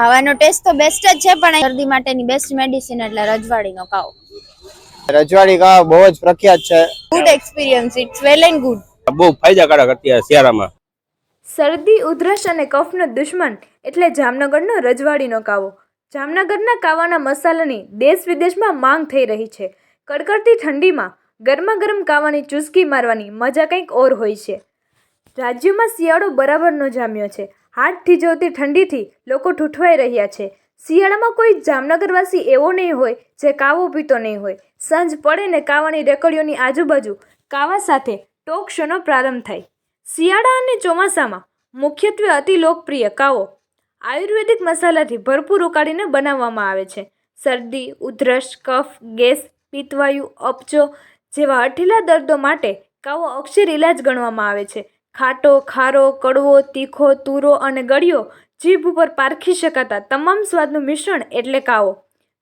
ખાવાનો ટેસ્ટ તો બેસ્ટ જ છે પણ શરદી માટેની બેસ્ટ મેડિસિન એટલે રજવાડીનો કાવો રજવાડી કાવા બહુ જ પ્રખ્યાત છે. Good experience it's well and good બહુ ફાયદાકારક અત્યારે શિયાળામાં. શરદી ઉધરસ અને કફનો દુશ્મન એટલે જામનગરનો રજવાડીનો કાવો જામનગરના કાવાના મસાલાની દેશ વિદેશમાં માંગ થઈ રહી છે. કડકડતી ઠંડીમાં ગરમા ગરમ કાવાની ચુસ્કી મારવાની મજા કંઈક ઓર હોય છે. રાજ્યમાં શિયાળો બરાબરનો જામ્યો છે. હાથ થીજવતી ઠંડીથી લોકો ઠૂઠવાઈ રહ્યા છે. શિયાળામાં કોઈ જામનગરવાસી એવો નહીં હોય જે કાવો પીતો નહીં હોય. સાંજ પડે ને કાવાની રેકડીઓની આજુબાજુ કાવા સાથે ટોક શોનો પ્રારંભ થાય. શિયાળા અને ચોમાસામાં મુખ્યત્વે અતિ લોકપ્રિય કાવો આયુર્વેદિક મસાલાથી ભરપૂર ઉકાળીને બનાવવામાં આવે છે. શરદી, ઉધરસ, કફ, ગેસ, પિત્તવાયુ, અપચો જેવા હઠીલા દર્દો માટે કાવો અક્ષર ઇલાજ ગણવામાં આવે છે. ખાટો, ખારો, કડવો, તીખો, તુરો અને ગળ્યો જીભ ઉપર પારખી શકાતા તમામ સ્વાદનું મિશ્રણ એટલે કાવો.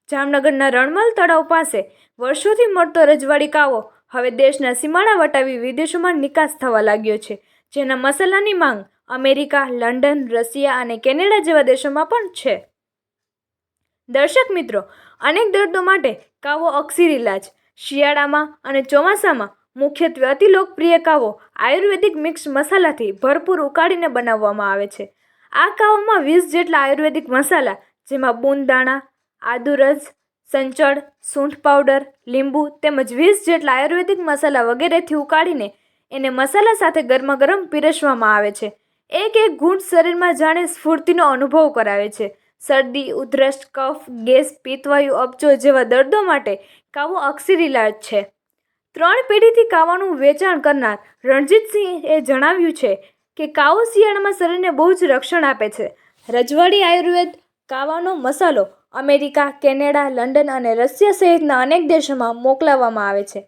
જામનગરના રણમલ તળાવ પાસે વર્ષોથી મળતો રજવાડી કાવો હવે દેશના સીમાડા વટાવી વિદેશોમાં નિકાસ થવા લાગ્યો છે, જેના મસાલાની માંગ અમેરિકા, લંડન, રશિયા અને કેનેડા જેવા દેશોમાં પણ છે. દર્શક મિત્રો, અનેક દર્દો માટે કાવો અક્ષીર ઇલાજ શિયાળામાં અને ચોમાસામાં મુખ્યત્વે અતિ લોકપ્રિય કાવો આયુર્વેદિક મિક્સ મસાલાથી ભરપૂર ઉકાળીને બનાવવામાં આવે છે. આ કાવામાં વીસ જેટલા આયુર્વેદિક મસાલા, જેમાં બૂંદદાણા આદુરસ સંચળ, સૂંઠ પાવડર, લીંબુ તેમજ વીસ જેટલા આયુર્વેદિક મસાલા વગેરેથી ઉકાળીને એને મસાલા સાથે ગરમા ગરમ પીરસવામાં આવે છે. એક એક ઘૂંટ શરીરમાં જાણે સ્ફૂર્તિનો અનુભવ કરાવે છે. શરદી, ઉધરસ, કફ, ગેસ, પિત્તવાયુ, અપચો જેવા દર્દો માટે કાવો અક્ષીર ઇલાજ છે. ત્રણ પેઢીથી કાવાનું વેચાણ કરનાર રણજીતસિંહે જણાવ્યું છે કે કાવો શિયાળામાં શરીરને બહુ જ રક્ષણ આપે છે. રજવાડી આયુર્વેદ, કાવાનો મસાલો અમેરિકા, કેનેડા, લંડન અને રશિયા સહિતના અનેક દેશોમાં મોકલાવવામાં આવે છે.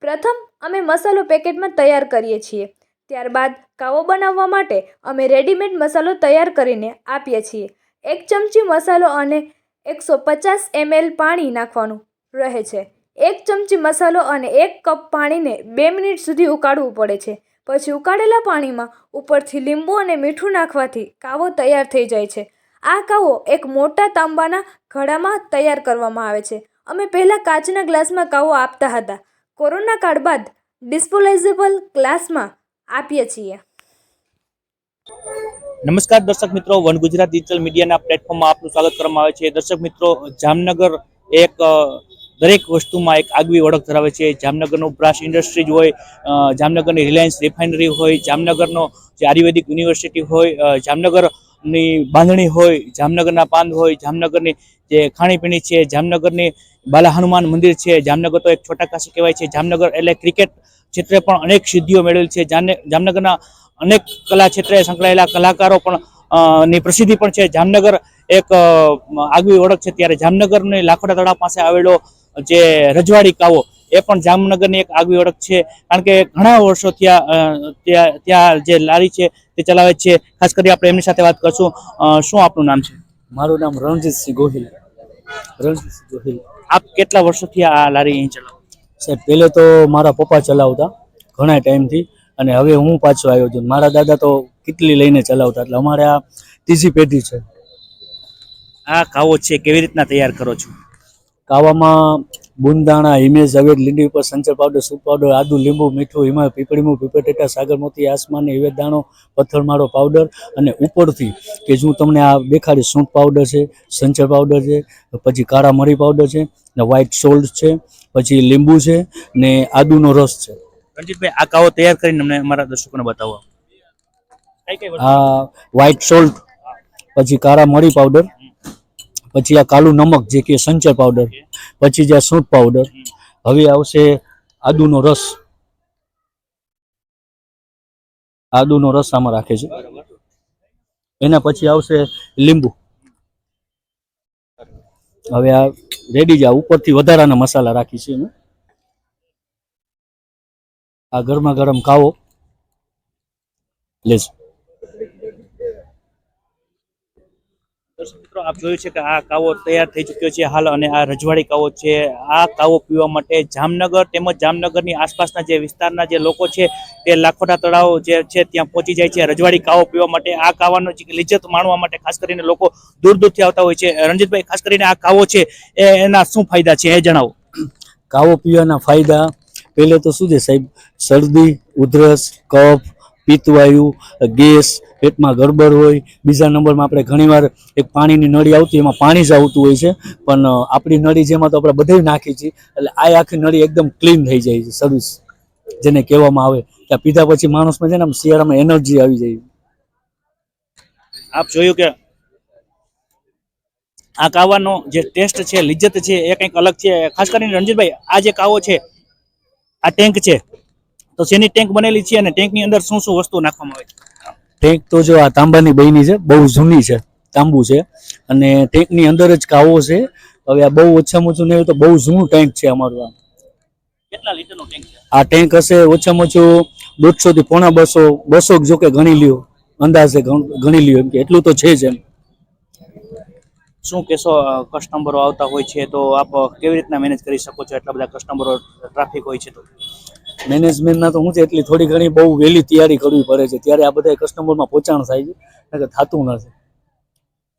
પ્રથમ, અમે મસાલો પેકેટમાં તૈયાર કરીએ છીએ. ત્યારબાદ, કાવો બનાવવા માટે અમે રેડીમેડ મસાલો તૈયાર કરીને આપીએ છીએ. એક ચમચી મસાલો અને એકસો પચાસ એમએલ પાણી નાખવાનું રહે છે. એક ચમચી મસાલો અને એક કપ પાણીને બે મિનિટ સુધી ઉકાળવું પડે છે. પછી ઉકાળેલા પાણીમાં ઉપરથી લીંબુ અને મીઠું નાખવાથી કાવો તૈયાર થઈ જાય છે. આ કાવો એક મોટા તાંબાના ઘડામાં તૈયાર કરવામાં આવે છે. અમે પહેલાં કાચના ગ્લાસમાં કાવો આપતા હતા. કોરોના કાળ બાદ ડિસ્પોલેઝેબલ ગ્લાસમાં આપીએ છીએ. નમસ્કાર દર્શક મિત્રો, વન ગુજરાત ડિજિટલ મીડિયાના પ્લેટફોર્મમાં આપનું સ્વાગત કરવામાં આવે છે. દર્શક મિત્રો, જામનગર એક દરેક વસ્તુમાં એક આગવી ઓળખ ધરાવે છે. જામનગરનું બ્રાસ ઇન્ડસ્ટ્રીઝ હોય જામનગરની રિલાયન્સ રિફાઇનરી હોય, જામનગરનો જે આયુર્વેદિક યુનિવર્સિટી હોય જામનગરની બાંધણી હોય, જામનગરના પાન હોય, જામનગરની જે ખાણીપીણી છે, જામનગરની બાલા હનુમાન મંદિર છે, જામનગર તો એક છોટા કાશી કહેવાય છે. જામનગર એટલે ક્રિકેટ ક્ષેત્રે પણ અનેક સિદ્ધિઓ મેળવેલ છે. જામનગરના અનેક કલા ક્ષેત્રે સંકળાયેલા કલાકારો પણ ની પ્રસિદ્ધિ પણ છે. જામનગર એક આગવી ઓળખ છે. ત્યારે જામનગરની લાખોડા તળાવ પાસે આવેલો જે રજવાડી કાવો એ પણ જામનગરની એક આગવી ઓળખ છે. કારણ કે ઘણા વર્ષો ત્યાં ત્યાં ત્યાં જે લારી છે તે ચલાવે છે. ખાસ કરી આપણે એમની સાથે વાત કરશું. શું આપનું નામ છે? મારું નામ રણજીતસિંહ ગોહિલ. રણજીતસિંહ ગોહિલ. આપ કેટલા વર્ષોથી આ લારી અહીં ચલાવો? સાહેબ પહેલે તો મારા પપ્પા ચલાવતા ઘણા ટાઈમથી અને હવે હું પાછો આવ્યો છું. મારા દાદા તો કેટલી લઈને ચલાવતા એટલે અમારે આ ત્રીજી પેઢી છે. આ કાવો છે કેવી રીતના તૈયાર કરો છો? કાવામાં બુંદાણા હિમેશ અવેદ લીંડી ઉપર સંચર પાવડર સૂપ પાવડર આદુ લીંબુ મીઠું હિમા પીપળીમું પીપળટેટા સાગરમોતી આસમાન હિવેદ દાણો પથ્થરમાળો પાવડર અને ઉપરથી કે જો હું તમને આ દેખાડીશ સૂંઠ પાવડર છે સંચર પાવડર છે પછી કાળા મરી પાવડર છે ને વ્હાઇટ સોલ્ટ છે પછી લીંબુ છે ને આદુનો રસ છે. રણજીતભાઈ આ કાવો તૈયાર કરીને અમને અમારા દર્શકોને બતાવો. આ વ્હાઈટ સોલ્ટ પછી કાળા મરી પાવડર પછી આ કાળું નમક જે કે સંચર પાવડર પછી જે સૂંઠ પાવડર હવે આવશે આદુનો રસ. આદુનો રસ આમાં રાખે છે. એના પછી આવશે લીંબુ. હવે આ રેડી જ આ ઉપરથી વધારાના મસાલા રાખી છે આ ગરમા ગરમ કાવો લેજો. મિત્રો, આપ જોયું છે કે આ કાવો તૈયાર થઈ ચૂક્યો છે હાલ અને આ રજવાડી કાવો છે. આ કાવો પીવા માટે જામનગર તેમજ જામનગરની આસપાસના જે વિસ્તારના જે લોકો છે તે લાખોટા તળાવ જે છે ત્યાં પહોંચી જાય છે. રજવાડી કાવો પીવા માટે આ કાવાનો લિજ્જત માણવા માટે ખાસ કરીને લોકો દૂર દૂરથી આવતા હોય છે. રણજીતભાઈ, ખાસ કરીને આ કાવો છે એના શું ફાયદા છે એ જણાવો. કાવો પીવાના ફાયદા, પહેલે તો શું છે સાહેબ, શરદી, ઉધરસ, કફ પિત્તવાયુ ગેસ પેટમાં ગરબર હોય, બીજા નંબરમાં આપણે ઘણીવાર એક પાણીની નળી આવતી એમાં પાણી જ આવતું હોય છે. પણ આપણી નળી જેમાં તો આપણે બધે નાખી છીએ, એટલે આ આખી નળી એકદમ ક્લીન થઈ જાય છે સર્વિસ જેને કહેવામાં આવે. કે પીધા પછી માણસમાં છે ને, આમ શિયાળામાં એનર્જી આવી જાય. આપ જોયું કે આ કાવાનો જે ટેસ્ટ છે, લિજ્જત છે, એ કંઈક અલગ છે. ખાસ કરીને રણજીતભાઈ, આ જે કાવો છે, આ ટેન્ક છે, તો શેની ટેન્ક બનેલી છે અને ટેન્કની અંદર શું શું વસ્તુ નાખવામાં આવે છે? ટેન્ક તો જો આ તાંબાની બની છે બહુ જૂની છે તાંબુ છે. અને ટેન્કની અંદર જ કાવો છે. હવે આ બહુ ઓછામાં ઓછું નહીં તો બહુ જૂનું ટેન્ક છે અમારું આ. કેટલા લીટરનો ટેન્ક છે? આ ટેન્ક હશે ઓછામાં ઓછું દોઢસો થી પોણા બસો બસો જો કે ગણી લ્યો. અંદાજે ગણી લ્યો એમ કે એટલું તો છે જ એમ. શું કહેશો કસ્ટમરો આવતા હોય છે તો આપ કેવી રીતના મેનેજ કરી શકો છો? એટલા બધા કસ્ટમરો ટ્રાફિક હોય છે તો. મેનેજમેન્ટના તો શું છે એટલી થોડી ઘણી બહુ વહેલી તૈયારી કરવી પડે છે. ત્યારે આ બધા કસ્ટમરમાં પહોંચાણ થાય છે. કે થતું નથી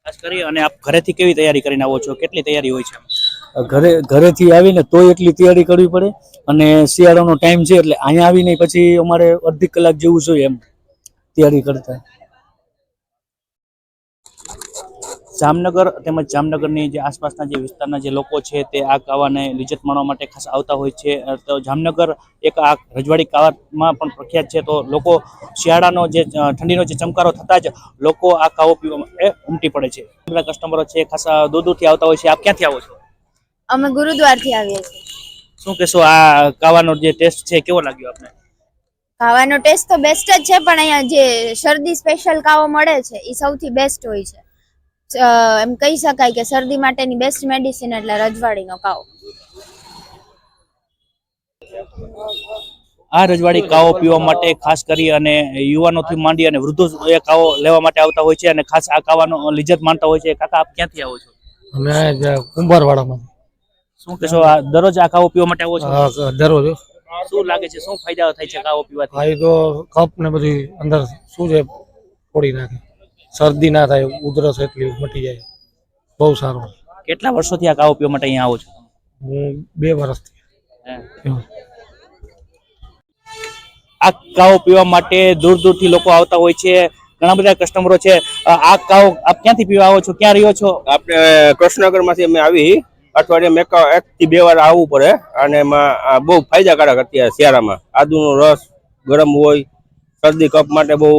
ખાસ કરી અને આપ ઘરેથી કેવી તૈયારી કરીને આવો છો? કેટલી તૈયારી હોય છે? ઘરે ઘરેથી આવીને તોય એટલી તૈયારી કરવી પડે. અને શિયાળાનો ટાઈમ છે એટલે અહીંયા આવીને પછી અમારે અડધી કલાક જેવું જોઈએ એમ. તૈયારી કરતા. જામનગર તેમજ જામનગરની જે આસપાસના જે વિસ્તારના જે લોકો છે તે આ કાવાને લિજત માણવા માટે ખાસ આવતા હોય છે. તો જામનગર એક આ રજવાડી કાવામાં પણ પ્રખ્યાત છે. તો લોકો શિયાળાનો જે ઠંડીનો જે ચમકારો થતાં જ લોકો આ કાવો પીવા માટે ઉમટી પડે છે. બધા કસ્ટમરો છે ખાસા દૂર દૂરથી આવતા હોય છે. આપ ક્યાંથી આવો છો? અમે ગુરુદ્વારથી આવીએ છીએ. શું કહેશો? આ કાવાનો જે ટેસ્ટ છે કેવો લાગ્યો આપને? ખાવાનો ટેસ્ટ તો બેસ્ટ જ છે પણ અહીંયા જે શરદી સ્પેશિયલ કાવો મળે છે એ સૌથી બેસ્ટ હોય છે. એમ કહી શકાય કે શરદી માટેની બેસ્ટ મેડિસિન એટલે રજવાડીનો કાવો. આ રજવાડી કાવો પીવા માટે ખાસ કરી અને યુવાનોથી માંડી અને વૃદ્ધો એ કાવો લેવા માટે આવતા હોય છે અને ખાસ આ કાવાનો લિજ્જત માનતા હોય છે. કાકા આપ ક્યાંથી આવો છો? અમે કુંભારવાડામાં. શું કહેશો આ દરરોજ આ કાવો પીવા માટે આવો છો? દરરોજ. શું લાગે છે? શું ફાયદા થાય છે કાવો પીવાથી? ફાયદો તો કપ ને બધી અંદર શું છે ફોડી નાખે. શરદી ના થાય ઉધરસ એટલી મટી જાય. બહુ સારું. કેટલા વર્ષોથી આ કાવો પીવા માટે અહીંયા આવો છો? હું બે વર્ષથી. આ કાવો પીવા માટે દૂર દૂરથી લોકો આવતા હોય છે ઘણા બધા કસ્ટમરો છે. આ કાવો આપ ક્યાંથી પીવા આવો છો? ક્યાં રહ્યો છો? આપણે કૃષ્ણનગરમાંથી અમે આવી. અઠવાડિયામાં એક એક થી બે વાર આવવું પડે અને એમાં બહુ ફાયદાકારક અત્યારે શિયાળામાં. આદુનો રસ ગરમ હોય શરદી કફ માટે બહુ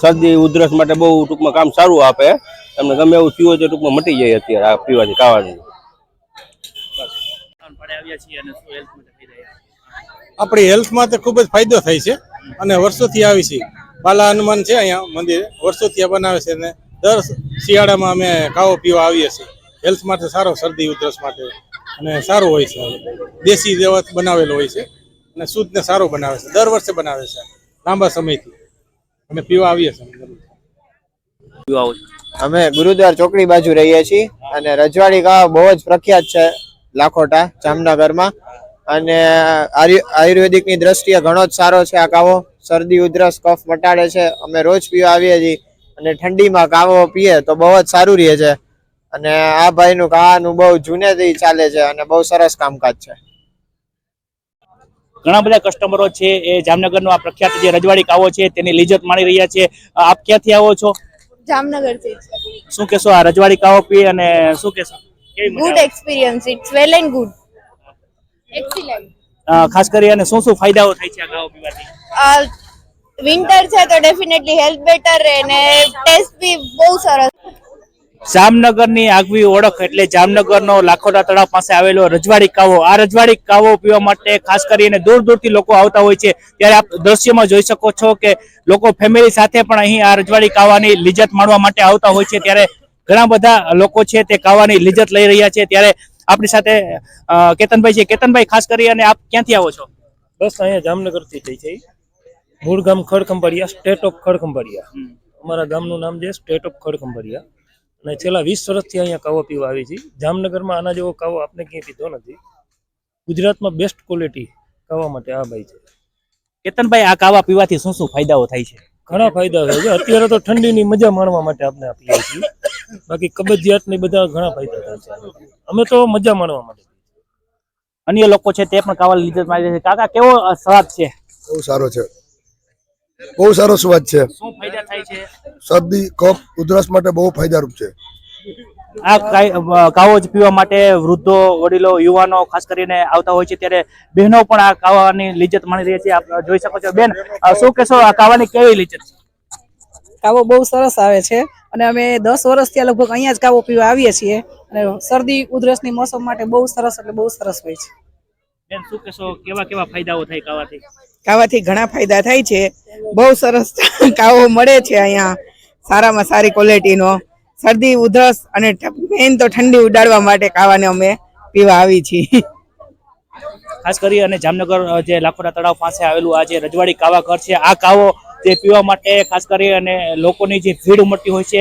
શરદી, ઉધરસ માટે બહુ ટૂંકમાં કામ સારું આપે. તમને ગમે એવું પીવો તો ટૂંકમાં મટી જાય અત્યારે આ પીવાથી માટે આપણી હેલ્થમાં તો ખૂબ જ ફાયદો થાય છે અને વર્ષોથી આવી છે. બાલા હનુમાન છે અહીંયા મંદિર, વર્ષોથી આ બનાવે છે અને દર શિયાળામાં અમે કાવો પીવા આવીએ છીએ. હેલ્થ માટે સારો, શરદી, ઉધરસ માટે. અને સારું હોય છે. દેશી દેવત બનાવેલો હોય છે અને શુદ્ધને સારો બનાવે છે. દર વર્ષે બનાવે છે. લાંબા સમયથી. અમે પીવા આવીએ છીએ. અમે ગુરુદ્વાર ચોકડી બાજુ રહીએ છીએ અને રજવાડી કાવા બહુ જ પ્રખ્યાત છે લાખોટા જામનગરમાં. અને આયુર્વેદિક આયુર્વેદિકની દ્રષ્ટિએ ઘણો જ સારો છે આ કાવો શરદી ઉધરસ કફ મટાડે છે. અમે રોજ પીવા આવીએ છીએ. અને ઠંડીમાં કાવો પીએ તો બહુ જ સારું રહે છે. અને આ ભાઈનું કાવાનું બહુ જૂનેથી ચાલે છે અને બહુ સરસ કામકાજ છે. ઘણા બધા કસ્ટમરો છે એ જામનગરનો આ પ્રખ્યાત જે રજવાડી કાવો છે તેની લિજત માણી રહ્યા છે. આપ ક્યાંથી આવો છો? જામનગરથી. શું કહેશો આ રજવાડી કાવો પી અને શું કહેશો? Good experience it's well and good excellent ખાસ કરી અને શું શું ફાયદાઓ થાય છે આ કાવો પીવાથી? વિન્ટર છે તો ડેફિનેટલી હેલ્થ બેટર રહે ને ટેસ્ટ બી બહુ સરસ. જામનગરની આગવી ઓળખ એટલે જામનગરનો લાખોટા તળાવ પાસે આવેલો રજવાડી કાવો. આ રજવાડી કાવો પીવા માટે ખાસ કરીને દૂર દૂરથી લોકો આવતા હોય છે. ત્યારે આપ દ્રશ્યમાં જોઈ શકો છો કે લોકો ફેમિલી સાથે પણ અહીં આ રજવાડી કાવાની લિજત માણવા માટે આવતા હોય છે. ત્યારે ઘણા બધા લોકો છે તે કાવાની લિજત લઈ રહ્યા છે. ત્યારે આપણી સાથે કેતનભાઈ છે. કેતનભાઈ ખાસ કરી અને આપ ક્યાંથી આવો છો? બસ અહીંયા જામનગરથી થઈ છે. મૂળ ગામ ખડખંભાળિયા સ્ટેટ ઓફ ખડખંભાળિયા અમારા ગામનું નામ છે સ્ટેટ ઓફ ખડકંબરિયા અને છેલ્લા વીસ વર્ષથી અહીંયા કાવો પીવા આવી છે. જામનગરમાં આના જેવો કાવો આપણે ક્યાંય પીધો નથી. ગુજરાતમાં બેસ્ટ ક્વોલિટી કાવા માટે આ ભાઈ છે. કેતનભાઈ આ કાવા પીવાથી શું શું ફાયદાઓ થાય છે? ઘણા ફાયદા થાય છે. અત્યારે તો ઠંડીની મજા માણવા માટે આપણે આપીએ પીએ છીએ. બાકી કબજિયાતની બધા ઘણા ફાયદા થાય છે. અમે તો મજા માણવા માટે અન્ય લોકો છે તે પણ કાવા લીધે મારી છે. કાકા કેવો સ્વાદ છે? બહુ સારો છે. બહુ સારો સ્વાદ છે. શું ફાયદા થાય છે? શરદી કફ ઉધરસ માટે બહુ ફાયદારૂપ છે. આ કાઈ- કાવો જ પીવા માટે વૃદ્ધો વડીલો યુવાનો ખાસ કરીને આવતા હોય છે ત્યારે બહેનો પણ આ કાવાની લિજ્જત માણી રહી છે. આપ જોઈ શકો છો. બેન શું કહેશો? આ કાવાની કેવી લિજ્જત છે? કાવો બહુ સરસ આવે છે અને અમે દસ વર્ષથી લગભગ અહીંયા જ કાવો પીવા આવીએ છીએ અને શરદી ઉધરસની મોસમ માટે બહુ સરસ એટલે બહુ સરસ હોય છે. બેન શું કહેશો? કેવા કેવા ફાયદાઓ થાય કાવાથી કાવાથી ઘણા ફાયદા થાય છે. બહુ સરસ કાવો મળે છે અહીંયા. સારામાં સારી ક્વોલિટીનો શરદી, ઉધરસ અને મેઇન તો ઠંડી ઉડાડવા માટે કાવાને અમે પીવા આવી છીએ. ખાસ કરી અને જામનગર જે લાખોટા તળાવ પાસે આવેલું આ જે રજવાડી કાવા ઘર છે, આ કાવો જે પીવા માટે ખાસ કરી અને લોકોની જે ભીડ ઉમટતી હોય છે,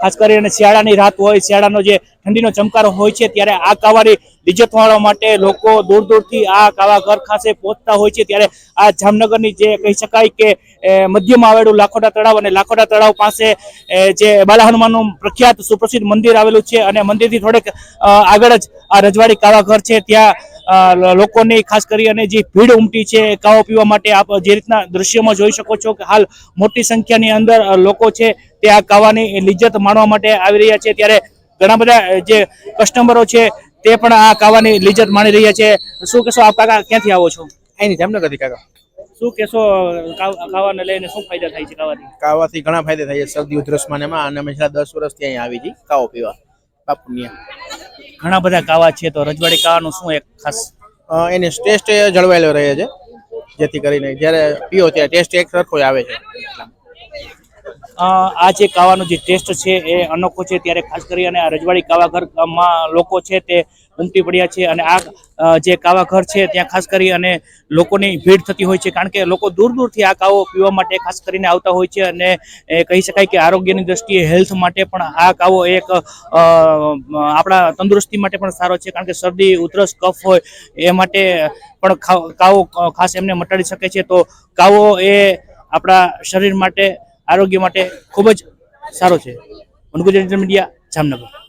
ખાસ કરી અને શિયાળાની રાત હોય, શિયાળાનો જે ઠંડીનો ચમકારો હોય છે, ત્યારે આ કાવાની લિજ્જત માણવા માટે લોકો દૂર દૂરથી આ કાવા ઘર ખાસે પહોંચતા હોય છે, ત્યારે આ જામનગરની જે કહી શકાય કે મધ્યમાં આવેલું લાખોટા તળાવ અને લાખોટા તળાવ પાસે જે બાલા હનુમાનનું પ્રખ્યાત સુપ્રસિદ્ધ મંદિર આવેલું છે અને મંદિરથી થોડેક આગળ જ આ રજવાડી કાવા ઘર છે. ત્યાં લોકોની ખાસ કરી અને જે ભીડ ઉમટી છે કાવો પીવા માટે આપ જે રીતના દ્રશ્યમાં જોઈ શકો છો કે હાલ મોટી સંખ્યાની અંદર લોકો છે તે આ કાવાની લિજ્જત માણવા માટે આવી રહ્યા છે. ત્યારે ઘણા બધા જે કસ્ટમરો છે તે પણ આ કાવાની લિજ્જત માણી રહ્યા છે. શું કહેશો, આપ કાકા, ક્યાંથી આવો છો? અહીંની જામનગરથી કાકા. શું કેશો ખાવાને કાવાને લઈને શું ફાયદા થાય છે કાવાથી કાવાથી ઘણા ફાયદા થાય છે. શરદી ઉધરસમાં ને એમાં. અને અમે છેલ્લા દસ વર્ષથી અહીંયા આવી છીએ. કાવો પીવા. બાપુનિયા ઘણા બધા કાવા છે તો રજવાડી કાવાનું શું એક ખાસ? એની ટેસ્ટ જળવાયેલો રહે છે. જેથી કરીને જ્યારે પીઓ ત્યારે ટેસ્ટ એક સરખો આવે છે. આ જે કાવાનો જે ટેસ્ટ છે એ અનોખો છે. ત્યારે ખાસ કરી અને આ રજવાડી કાવાઘરમાં લોકો છે તે ઉમટી પડ્યા છે અને આ જે કાવા ઘર છે ત્યાં ખાસ કરી અને લોકોની ભીડ થતી હોય છે કારણ કે લોકો દૂર દૂરથી આ કાવો પીવા માટે ખાસ કરીને આવતા હોય છે અને કહી શકાય કે આરોગ્યની દ્રષ્ટિએ હેલ્થ માટે પણ આ કાવો એક આપણા તંદુરસ્તી માટે પણ સારો છે કારણ કે શરદી, ઉધરસ, કફ હોય એ માટે પણ કાવો ખાસ એમને મટાડી શકે છે તો કાવો એ આપણા શરીર માટે, આરોગ્ય માટે ખૂબ જ સારો છે. વનગુજરાત મીડિયા જામનગર.